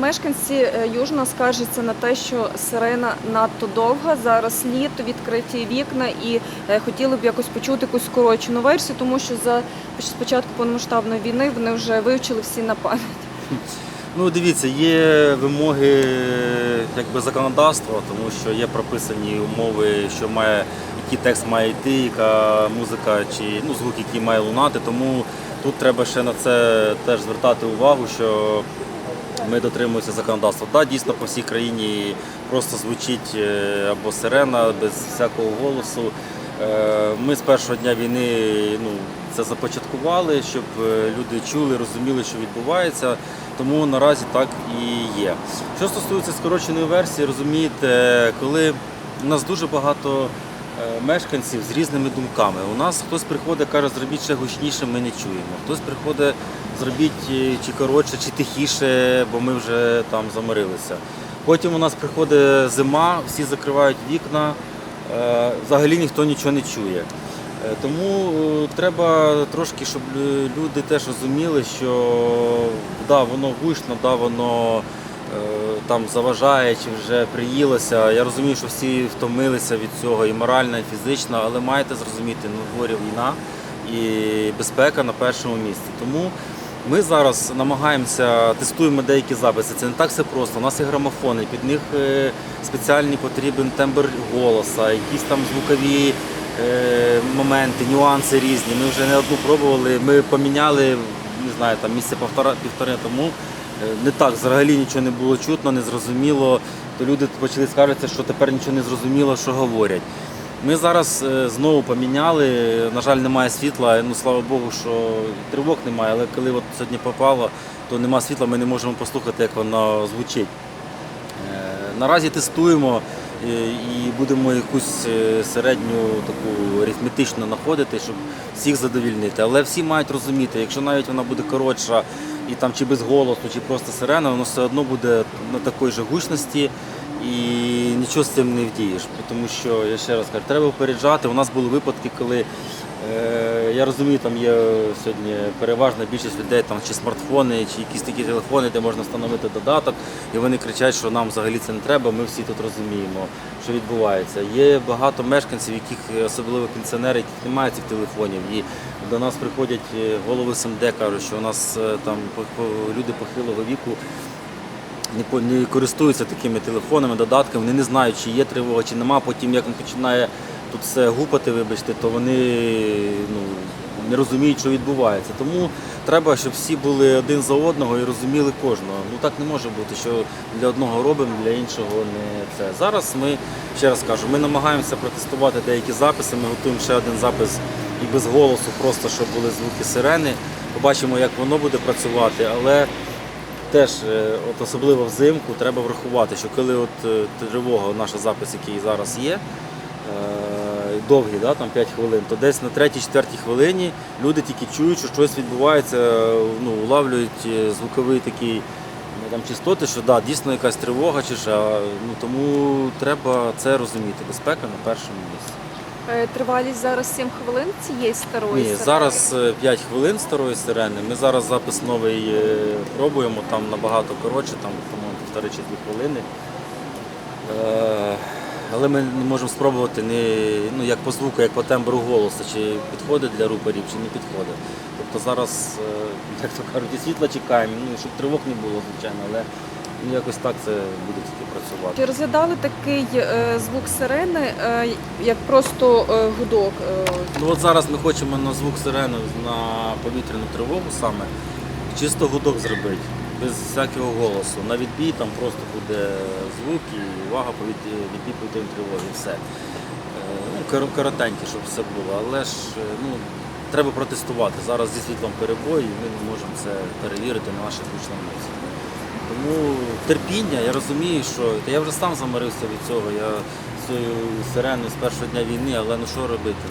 Мешканці е, Южна скаржаться на те, що сирена надто довга. Зараз літо, відкриті вікна, і е, хотіли б якось почути якусь скорочену версію, тому що за з початку повномасштабної війни вони вже вивчили всі на пам'ять. Ну, дивіться, є вимоги якби, законодавства, тому що є прописані умови, що має, який текст має йти, яка музика чи ну, звук, який має лунати. Тому тут треба ще на це теж звертати увагу, що ми дотримуємося законодавства. Так, дійсно по всій країні просто звучить е, або сирена без всякого голосу. Е, Ми з першого дня війни ну, це започаткували, щоб е, люди чули, розуміли, що відбувається. Тому наразі так і є. Що стосується скороченої версії, розумієте, коли у нас дуже багато мешканців з різними думками. У нас хтось приходить, каже, зробіть ще гучніше, ми не чуємо. Хтось приходить, зробіть е, чи коротше, чи тихіше, бо ми вже там замирилися. Потім у нас приходить зима, всі закривають вікна, е, взагалі ніхто нічого не чує. Е, Тому е, треба трошки, щоб люди теж розуміли, що да, воно гучно, да, воно е, там заважає чи вже приїлося. Я розумію, що всі втомилися від цього і морально, і фізично, але маєте зрозуміти, ну, дворі війна і безпека на першому місці. Тому ми зараз намагаємося, тестуємо деякі записи. Це не так все просто. У нас є грамофони, під них е, спеціальний потрібен тембр голоса, якісь там звукові е, моменти, нюанси різні. Ми вже не одну пробували. Ми поміняли, не знаю, там місяця півтора тому. Е, Не так, взагалі нічого не було чутно, не зрозуміло. То люди почали скаржитися, що тепер нічого не зрозуміло, що говорять. Ми зараз е, знову поміняли. На жаль, немає світла. Ну слава Богу, що тривог немає, але коли от сьогодні попало, то немає світла, ми не можемо послухати, як воно звучить. Е, Наразі тестуємо і будемо якусь е, середню таку арифметичну знаходити, щоб всіх задовільнити. Але всі мають розуміти, якщо навіть вона буде коротша і там чи без голосу, чи просто сирена, воно все одно буде на такій же гучності. І нічого з цим не вдієш, тому що я ще раз кажу, треба попереджати. У нас були випадки, коли е, я розумію, там є сьогодні переважна більшість людей, там чи смартфони, чи якісь такі телефони, де можна встановити додаток, і вони кричать, що нам взагалі це не треба. Ми всі тут розуміємо, що відбувається. Є багато мешканців, яких особливо пенсіонери, яких немає цих телефонів. І до нас приходять е, голови СМД, кажуть, що у нас е, там люди похилого віку не, користуються такими телефонами, додатками, вони не знають, чи є тривога, чи нема. Потім, як починає тут все гупати, вибачте, то вони ну, не розуміють, що відбувається. Тому треба, щоб всі були один за одного і розуміли кожного. Ну так не може бути, що для одного робимо, для іншого не це. Зараз ми, ще раз кажу, ми намагаємося протестувати деякі записи. Ми готуємо ще один запис і без голосу, просто щоб були звуки сирени. Побачимо, як воно буде працювати, але теж, е, от особливо взимку, треба врахувати, що коли от е, тривога, наш запис, який зараз є, е, довгий, да, там 5 хвилин, то десь на 3-4 хвилині люди тільки чують, що щось відбувається, ну, улавлюють е, звуковий такий ну, там, частоти, що да, дійсно якась тривога чи що. Ну, тому треба це розуміти. Безпека на першому місці. Е, Тривалість зараз 7 хвилин цієї старої Ні, сирени. зараз е, 5 хвилин старої сирени. Ми зараз запис новий пробуємо, там набагато коротше, там, по-моєму, півтори чи дві хвилини. Е, Але ми не можемо спробувати не, ну, як по звуку, як по тембру голосу, чи підходить для рупорів, чи не підходить. Тобто зараз, е, як то кажуть, і світла чекаємо, ну, щоб тривог не було, звичайно, але ну, якось так це буде тільки працювати. Чи розглядали такий е, звук сирени, е, як просто е, гудок? е, Ну от зараз ми хочемо на звук сирени на повітряну тривогу саме чисто гудок зробити, без всякого голосу. На відбій там просто буде звук і увага відбій повітряної тривоги. Все. Е, Ну, кор- коротеньке, щоб все було. Але ж е, ну, треба протестувати. Зараз зі світлом перебої, і ми не можемо це перевірити на наших гучному місці. Тому терпіння, я розумію, що я вже сам замирився від цього. Я цією сиреною з першого дня війни, але ну що робити?